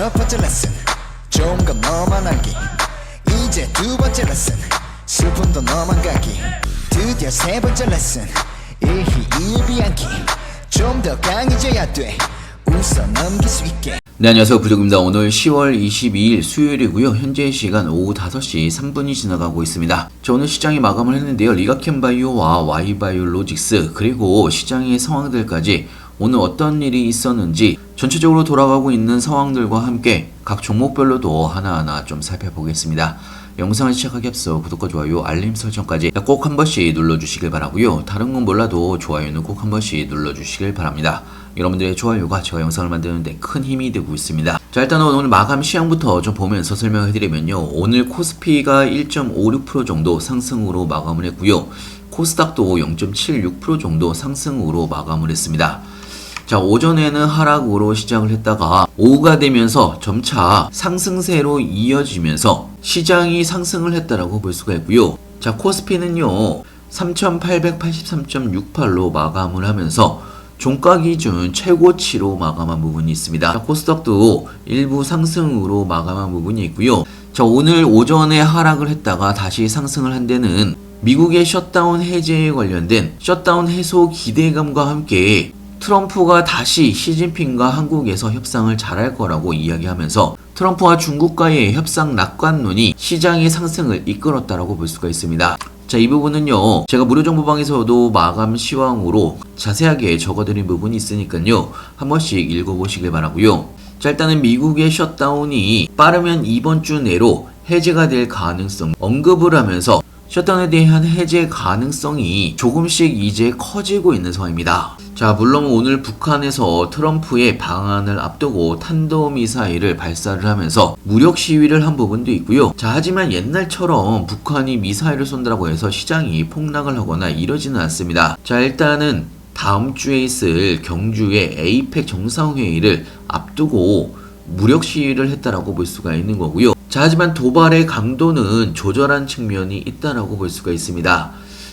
첫 번째 레슨 좋은 건 너만 알기 이제 두 번째 레슨 슬픔도 너만 갖기 드디어 세 번째 레슨 일희일비 않기 좀 더 강해져야 돼 웃어 넘길 수 있게 네, 안녕하세요. 부족입니다. 오늘 10월 22일 수요일이고요. 현재 시간 오후 5시 3분이 지나가고 있습니다. 자, 오늘 시장이 마감을 했는데요. 리가켄바이오와 와이바이오로직스 그리고 시장의 상황들까지 오늘 어떤 일이 있었는지 전체적으로 돌아가고 있는 상황들과 함께 각 종목별로도 하나하나 좀 살펴보겠습니다. 영상을 시작하기 앞서 구독과 좋아요, 알림 설정까지 꼭 한 번씩 눌러주시길 바라고요. 다른 건 몰라도 좋아요는 꼭 한 번씩 눌러주시길 바랍니다. 여러분들의 좋아요가 제가 영상을 만드는데 큰 힘이 되고 있습니다. 자 일단은 오늘 마감 시황부터 좀 보면서 설명해드리면요. 오늘 코스피가 1.56% 정도 상승으로 마감을 했고요. 코스닥도 0.76% 정도 상승으로 마감을 했습니다. 자, 오전에는 하락으로 시작을 했다가 오후가 되면서 점차 상승세로 이어지면서 시장이 상승을 했다라고 볼 수가 있고요. 자, 코스피는요. 3883.68로 마감을 하면서 종가 기준 최고치로 마감한 부분이 있습니다. 자, 코스닥도 일부 상승으로 마감한 부분이 있고요. 자, 오늘 오전에 하락을 했다가 다시 상승을 한 데는 미국의 셧다운 해제에 관련된 셧다운 해소 기대감과 함께 트럼프가 다시 시진핑과 한국에서 협상을 잘할 거라고 이야기하면서 트럼프와 중국과의 협상 낙관론이 시장의 상승을 이끌었다라고 볼 수가 있습니다. 자, 이 부분은요, 제가 무료 정보방에서도 마감 시황으로 자세하게 적어드린 부분이 있으니까요, 한 번씩 읽어보시길 바라고요. 자, 일단은 미국의 셧다운이 빠르면 이번 주 내로 해제가 될 가능성 언급을 하면서 셧다운에 대한 해제 가능성이 조금씩 이제 커지고 있는 상황입니다. 자, 물론 오늘 북한에서 트럼프의 방안을 앞두고 탄도미사일을 발사를 하면서 무력 시위를 한 부분도 있고요. 자, 하지만 옛날처럼 북한이 미사일을 쏜다고 해서 시장이 폭락을 하거나 이러지는 않습니다. 자, 일단은 다음 주에 있을 경주의 에이펙 정상회의를 앞두고 무력 시위를 했다라고 볼 수가 있는 거고요. 자, 하지만 도발의 강도는 조절한 측면이 있다라고 볼 수가 있습니다.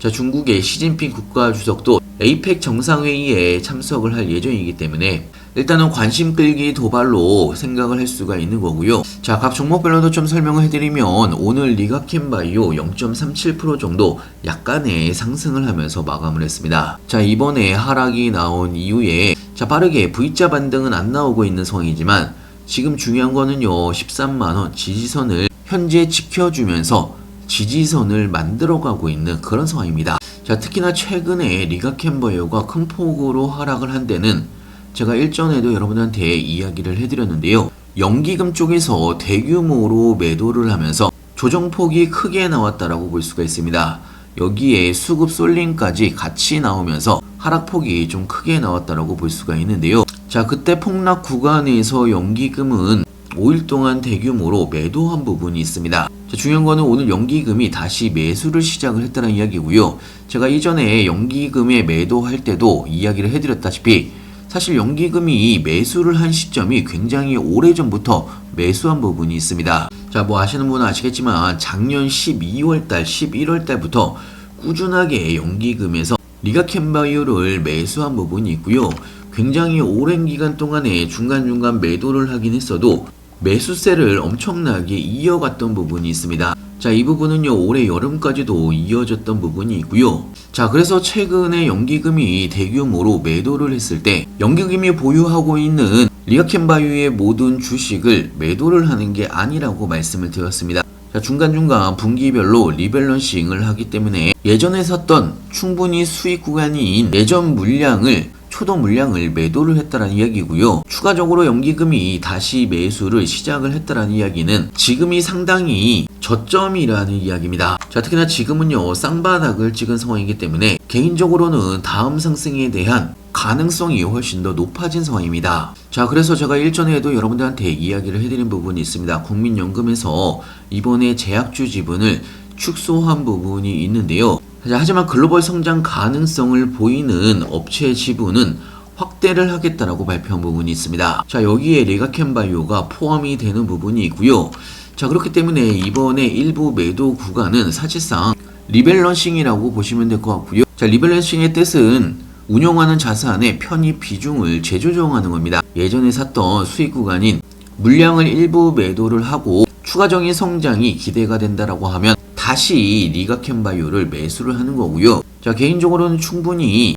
자, 중국의 시진핑 국가주석도 에이펙 정상회의에 참석을 할 예정이기 때문에 일단은 관심 끌기 도발로 생각을 할 수가 있는 거고요. 자, 각 종목별로도 좀 설명을 해드리면 오늘 리가켄바이오 0.37% 정도 약간의 상승을 하면서 마감을 했습니다. 자, 이번에 하락이 나온 이후에 자, 빠르게 V자 반등은 안 나오고 있는 상황이지만 지금 중요한 거는요, 13만원 지지선을 현재 지켜주면서 지지선을 만들어가고 있는 그런 상황입니다. 자, 특히나 최근에 리가켄버이어가 큰 폭으로 하락을 한 데는 제가 일전에도 여러분한테 이야기를 해드렸는데요. 연기금 쪽에서 대규모로 매도를 하면서 조정폭이 크게 나왔다라고 볼 수가 있습니다. 여기에 수급 쏠림까지 같이 나오면서 하락폭이 좀 크게 나왔다라고 볼 수가 있는데요. 자, 그때 폭락 구간에서 연기금은 5일 동안 대규모로 매도한 부분이 있습니다. 자, 중요한 거는 오늘 연기금이 다시 매수를 시작을 했다는 이야기고요. 제가 이전에 연기금에 매도할 때도 이야기를 해드렸다시피 사실 연기금이 매수를 한 시점이 굉장히 오래전부터 매수한 부분이 있습니다. 자, 뭐 아시는 분은 아시겠지만 작년 12월달, 11월달부터 꾸준하게 연기금에서 리가켄바이오를 매수한 부분이 있고요. 굉장히 오랜 기간 동안에 중간중간 매도를 하긴 했어도 매수세를 엄청나게 이어갔던 부분이 있습니다. 자, 이 부분은요, 올해 여름까지도 이어졌던 부분이 있고요. 자, 그래서 최근에 연기금이 대규모로 매도를 했을 때, 연기금이 보유하고 있는 리아켄바이오의 모든 주식을 매도를 하는 게 아니라고 말씀을 드렸습니다. 자, 중간중간 분기별로 리밸런싱을 하기 때문에 예전에 샀던 충분히 수익 구간인 예전 물량을 초도 물량을 매도를 했다는 이야기고요. 추가적으로 연기금이 다시 매수를 시작을 했다는 이야기는 지금이 상당히 저점이라는 이야기입니다. 자, 특히나 지금은요, 쌍바닥을 찍은 상황이기 때문에 개인적으로는 다음 상승에 대한 가능성이 훨씬 더 높아진 상황입니다. 자, 그래서 제가 일전에도 여러분들한테 이야기를 해드린 부분이 있습니다. 국민연금에서 이번에 제약주 지분을 축소한 부분이 있는데요. 하지만 글로벌 성장 가능성을 보이는 업체 지분은 확대를 하겠다라고 발표한 부분이 있습니다. 자, 여기에 레가켄바이오가 포함이 되는 부분이 있고요. 자, 그렇기 때문에 이번에 일부 매도 구간은 사실상 리밸런싱이라고 보시면 될 것 같고요. 자, 리밸런싱의 뜻은 운용하는 자산의 편입 비중을 재조정하는 겁니다. 예전에 샀던 수익 구간인 물량을 일부 매도를 하고 추가적인 성장이 기대가 된다라고 하면 다시 리가캔바이오를 매수를 하는 거고요. 자, 개인적으로는 충분히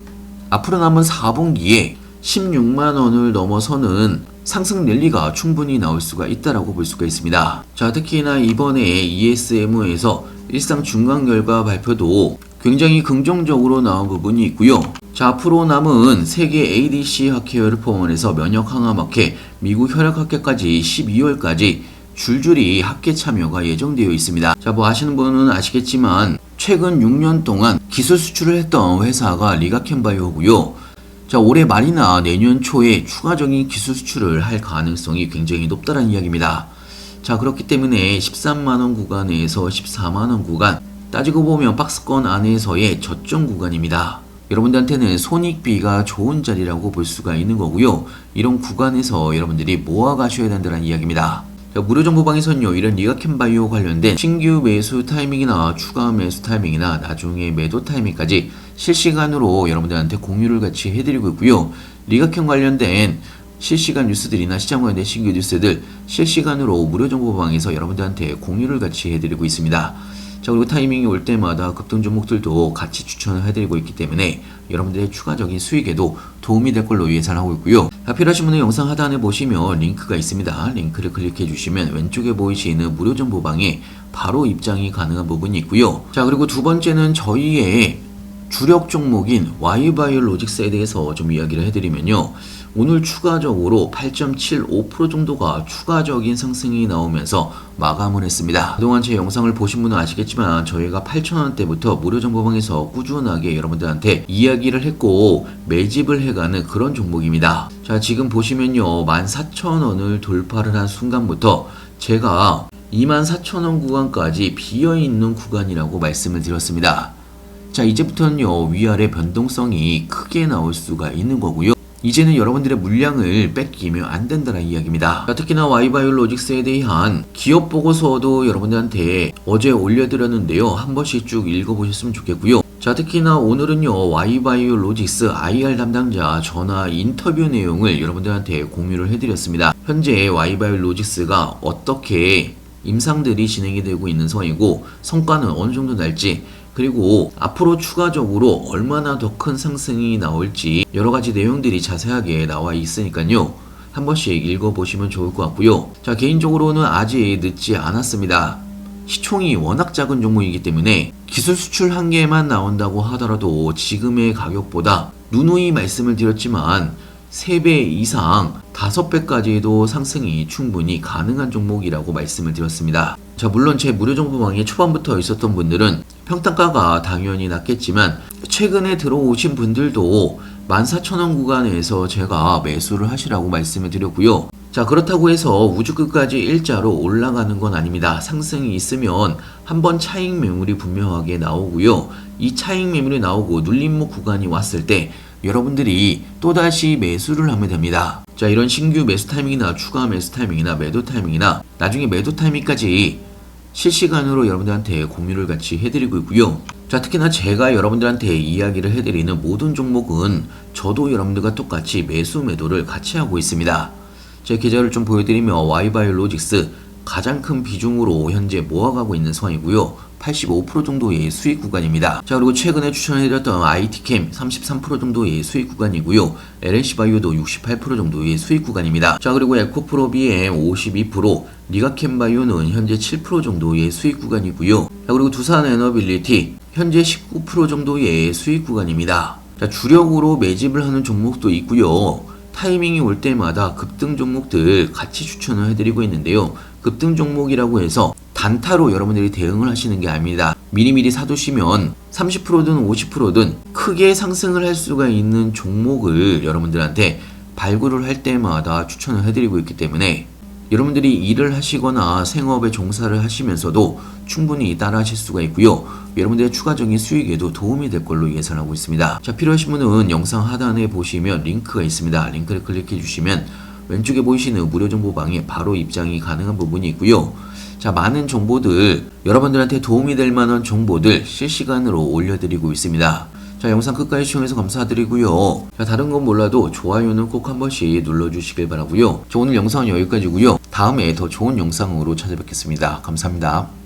앞으로 남은 4분기에 16만 원을 넘어서는 상승 랠리가 충분히 나올 수가 있다라고 볼 수가 있습니다. 자, 특히나 이번에 ESM에서 일상 중간 결과 발표도 굉장히 긍정적으로 나온 부분이 있고요. 자, 앞으로 남은 세계 ADC 학회를 포함해서 면역 항암 학회, 미국 혈액 학회까지 12월까지 줄줄이 학회 참여가 예정되어 있습니다. 자, 뭐 아시는 분은 아시겠지만 최근 6년 동안 기술 수출을 했던 회사가 리가캔바이오고요. 자, 올해 말이나 내년 초에 추가적인 기술 수출을 할 가능성이 굉장히 높다는 이야기입니다. 자, 그렇기 때문에 13만원 구간에서 14만원 구간, 따지고 보면 박스권 안에서의 저점 구간입니다. 여러분들한테는 손익비가 좋은 자리라고 볼 수가 있는 거고요. 이런 구간에서 여러분들이 모아 가셔야 된다는 이야기입니다. 자, 무료 정보방에서는요, 이런 리가캔바이오 관련된 신규 매수 타이밍이나 추가 매수 타이밍이나 나중에 매도 타이밍까지 실시간으로 여러분들한테 공유를 같이 해드리고 있고요. 리가캔 관련된 실시간 뉴스들이나 시장 관련된 신규 뉴스들 실시간으로 무료 정보방에서 여러분들한테 공유를 같이 해드리고 있습니다. 자 그리고 타이밍이 올 때마다 급등 종목들도 같이 추천을 해드리고 있기 때문에 여러분들의 추가적인 수익에도 도움이 될 걸로 예상하고 있고요. 자, 필요하신 분은 영상 하단에 보시면 링크가 있습니다. 링크를 클릭해 주시면 왼쪽에 보이시는 무료 정보방에 바로 입장이 가능한 부분이 있고요. 자 그리고 두 번째는 저희의 주력 종목인 와이바이오로직스에 대해서 좀 이야기를 해드리면요. 오늘 추가적으로 8.75% 정도가 추가적인 상승이 나오면서 마감을 했습니다. 그동안 제 영상을 보신 분은 아시겠지만 저희가 8,000원대부터 무료 정보방에서 꾸준하게 여러분들한테 이야기를 했고 매집을 해가는 그런 종목입니다. 자, 지금 보시면요. 14,000원을 돌파를 한 순간부터 제가 24,000원 구간까지 비어있는 구간이라고 말씀을 드렸습니다. 자, 이제부터는요, 위아래 변동성이 크게 나올 수가 있는 거고요. 이제는 여러분들의 물량을 뺏기면 안 된다는 이야기입니다. 자, 특히나 와이바이오로직스에 대한 기업 보고서도 여러분들한테 어제 올려드렸는데요. 한 번씩 쭉 읽어보셨으면 좋겠고요. 자, 특히나 오늘은요, 와이바이오 로직스 IR 담당자 전화 인터뷰 내용을 여러분들한테 공유를 해드렸습니다. 현재 와이바이오 로직스가 어떻게 임상들이 진행이 되고 있는 상황이고 성과는 어느 정도 날지 그리고 앞으로 추가적으로 얼마나 더 큰 상승이 나올지 여러 가지 내용들이 자세하게 나와 있으니까요. 한 번씩 읽어보시면 좋을 것 같고요. 자, 개인적으로는 아직 늦지 않았습니다. 시총이 워낙 작은 종목이기 때문에 기술 수출 한 개만 나온다고 하더라도 지금의 가격보다 누누이 말씀을 드렸지만 3배 이상 5배까지도 상승이 충분히 가능한 종목이라고 말씀을 드렸습니다. 자, 물론 제 무료 정보방에 초반부터 있었던 분들은 평단가가 당연히 낮겠지만 최근에 들어오신 분들도 14,000원 구간에서 제가 매수를 하시라고 말씀을 드렸고요. 자, 그렇다고 해서 우주 끝까지 일자로 올라가는 건 아닙니다. 상승이 있으면 한번 차익 매물이 분명하게 나오고요. 이 차익 매물이 나오고 눌림목 구간이 왔을 때 여러분들이 또다시 매수를 하면 됩니다. 자, 이런 신규 매수 타이밍이나 추가 매수 타이밍이나 매도 타이밍이나 나중에 매도 타이밍까지 실시간으로 여러분들한테 공유를 같이 해드리고 있고요. 자, 특히나 제가 여러분들한테 이야기를 해드리는 모든 종목은 저도 여러분들과 똑같이 매수 매도를 같이 하고 있습니다. 제 계좌를 좀 보여드리면 와이바이오로직스 가장 큰 비중으로 현재 모아가고 있는 상황이고요. 85% 정도의 수익 구간입니다. 자 그리고 최근에 추천해드렸던 IT캠 33% 정도의 수익 구간이고요. LNC바이오도 68% 정도의 수익 구간입니다. 자 그리고 에코프로 BM 52% 리가캠바이오는 현재 7% 정도의 수익 구간이고요. 자 그리고 두산 에너빌리티 현재 19% 정도의 수익 구간입니다. 자 주력으로 매집을 하는 종목도 있고요. 타이밍이 올 때마다 급등 종목들 같이 추천을 해드리고 있는데요. 급등 종목이라고 해서 단타로 여러분들이 대응을 하시는 게 아닙니다. 미리미리 사두시면 30%든 50%든 크게 상승을 할 수가 있는 종목을 여러분들한테 발굴을 할 때마다 추천을 해드리고 있기 때문에 여러분들이 일을 하시거나 생업에 종사를 하시면서도 충분히 따라 하실 수가 있고요. 여러분들의 추가적인 수익에도 도움이 될 걸로 예상하고 있습니다. 자, 필요하신 분은 영상 하단에 보시면 링크가 있습니다. 링크를 클릭해 주시면 왼쪽에 보이시는 무료 정보방에 바로 입장이 가능한 부분이 있고요. 자, 많은 정보들, 여러분들한테 도움이 될 만한 정보들 실시간으로 올려드리고 있습니다. 자, 영상 끝까지 시청해서 감사드리고요. 자, 다른 건 몰라도 좋아요는 꼭 한 번씩 눌러주시길 바라고요. 자, 오늘 영상은 여기까지고요. 다음 다음에 더 좋은 영상으로 찾아뵙겠습니다. 감사합니다.